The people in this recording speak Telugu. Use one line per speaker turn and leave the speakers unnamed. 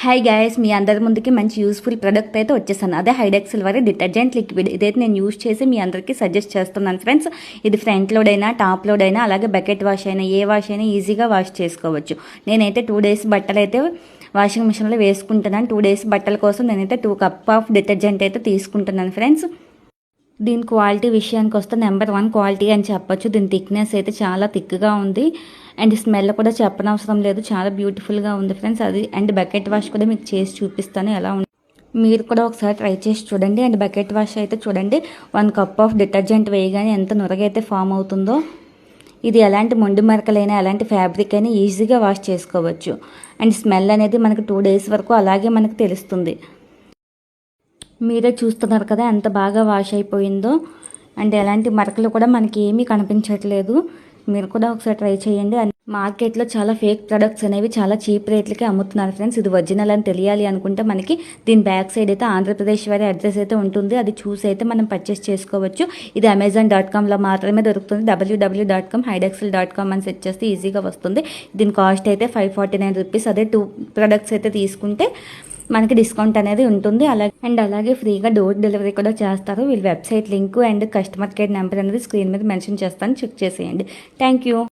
హాయ్ గైస్ మీ అందరి ముందుకి మంచి యూస్ఫుల్ ప్రోడక్ట్ అయితే వచ్చేసాను. అదే హైడెక్ సిల్వర్ డిటర్జెంట్ లిక్విడ్ ఇదైతే నేను యూజ్ చేసి మీ అందరికీ సజెస్ట్ చేస్తున్నాను ఫ్రెండ్స్ ఇది ఫ్రంట్ లోడ్ అయినా టాప్ లోడ్ అయినా అలాగే బకెట్ వాష్ అయినా ఏ వాష్ అయినా ఈజీగా వాష్ చేసుకోవచ్చు. నేనైతే టూ డేస్ బట్టలు అయితే వాషింగ్ మిషన్లో వేసుకుంటున్నాను. టూ డేస్ బట్టల కోసం నేనైతే టూ కప్ ఆఫ్ డిటర్జెంట్ అయితే తీసుకుంటున్నాను ఫ్రెండ్స్ దీని క్వాలిటీ విషయానికి వస్తే నెంబర్ వన్ క్వాలిటీ అని చెప్పొచ్చు. దీని థిక్నెస్ అయితే చాలా థిక్గా ఉంది. అండ్ స్మెల్ కూడా చెప్పనవసరం లేదు. చాలా బ్యూటిఫుల్గా ఉంది ఫ్రెండ్స్. అది అండ్ బకెట్ వాష్ కూడా మీకు చేసి చూపిస్తాను ఎలా ఉంది మీరు కూడా ఒకసారి ట్రై చేసి చూడండి. అండ్ బకెట్ వాష్ అయితే చూడండి. వన్ కప్ ఆఫ్ డిటర్జెంట్ వేయగానే ఎంత నురగైతే ఫామ్ అవుతుందో. ఇది ఎలాంటి మొండి మరకలైనా ఎలాంటి ఫ్యాబ్రిక్ అయినా ఈజీగా వాష్ చేసుకోవచ్చు. అండ్ స్మెల్ అనేది మనకు టూ డేస్ వరకు అలాగే మనకు తెలుస్తుంది. మీరే చూస్తున్నారు కదా ఎంత బాగా వాష్ అయిపోయిందో. అండ్ ఎలాంటి మరకలు కూడా మనకి ఏమీ కనిపించట్లేదు. మీరు కూడా ఒకసారి ట్రై చేయండి. అండ్ మార్కెట్లో చాలా ఫేక్ ప్రొడక్ట్స్ అనేవి చాలా చీప్ రేట్లకి అమ్ముతున్నారు ఫ్రెండ్స్ ఇది ఒరిజినల్ అని తెలియాలి అనుకుంటే మనకి దీని బ్యాక్ సైడ్ అయితే ఆంధ్రప్రదేశ్ వారి అడ్రస్ అయితే ఉంటుంది. అది చూసి అయితే మనం పర్చేస్ చేసుకోవచ్చు. ఇది అమెజాన్ డాట్ కామ్లో మాత్రమే దొరుకుతుంది. డబ్ల్యూడబ్ల్యూ డాట్ కామ్ హైడెక్సల్ డాట్ కామ్ అని సెట్ చేస్తే ఈజీగా వస్తుంది. దీని కాస్ట్ అయితే ఫైవ్ ఫార్టీ నైన్ రూపీస్ అదే టూ ప్రొడక్ట్స్ అయితే తీసుకుంటే మనకి డిస్కౌంట్ అనేది ఉంటుంది. అలాగే అండ్ అలాగే ఫ్రీగా డోర్ డెలివరీ కూడా చేస్తారు. వీళ్ళ website link and customer care number అనేది స్క్రీన్ మీద మెన్షన్ చేస్తాను. చెక్ చేసేయండి. Thank you